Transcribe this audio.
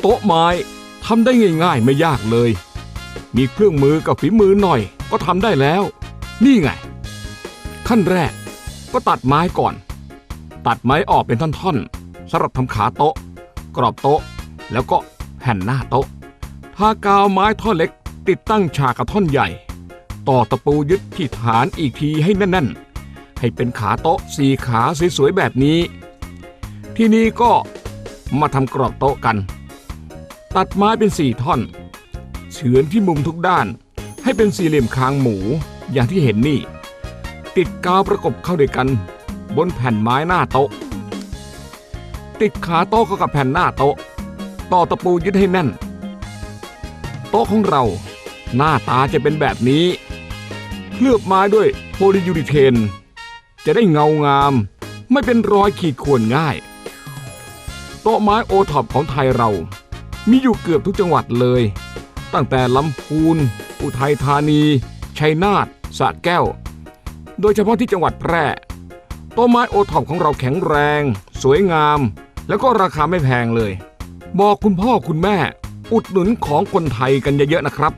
โต๊ะไม้ทำได้ง่ายๆไม่ยากเลย มีเครื่องมือกับฝีมือหน่อยก็ทำได้แล้ว นี่ไง ขั้นแรกก็ตัดไม้ก่อน ตัดไม้ออกเป็นท่อนๆสำหรับทำขาโต๊ะ กรอบโต๊ะ แล้วก็แผ่นหน้าโต๊ะทากาวไม้ท่อนเล็กติดตั้งฉากกับท่อนใหญ่ ต่อตะปูยึดที่ฐานอีกทีให้แน่นๆ ให้เป็นขาโต๊ะสี่ขาสวยๆแบบนี้ ที่นี่ก็มาทำกรอบโต๊ะกัน ตัดไม้เป็นสี่ท่อน เฉือนที่มุมทุกด้าน ให้เป็นสี่เหลี่ยมคางหมูอย่างที่เห็นนี่ ติดกาวประกบเข้าด้วยกัน บนแผ่นไม้หน้าโต๊ะ ติดขาโต๊ะเข้ากับแผ่นหน้าโต๊ะ ต่อตะปูยึดให้แน่น โต๊ะของเราหน้าตาจะเป็นแบบนี้ เคลือบไม้ด้วยโพลียูริเทน จะได้เงางาม ไม่เป็นรอยขีดข่วนง่าย โต๊ะไม้โอท็อปของไทยเรา มีอยู่เกือบทุกจังหวัดเลย ตั้งแต่ลำพูน อุทัยธานี ชัยนาทสระแก้ว โดยเฉพาะที่จังหวัดแพร่ต้นไม้โอท็อปของเราแข็งแรง สวยงาม แล้วก็ราคาไม่แพงเลย บอกคุณพ่อคุณแม่ อุดหนุนของคนไทยกันเยอะๆนะครับ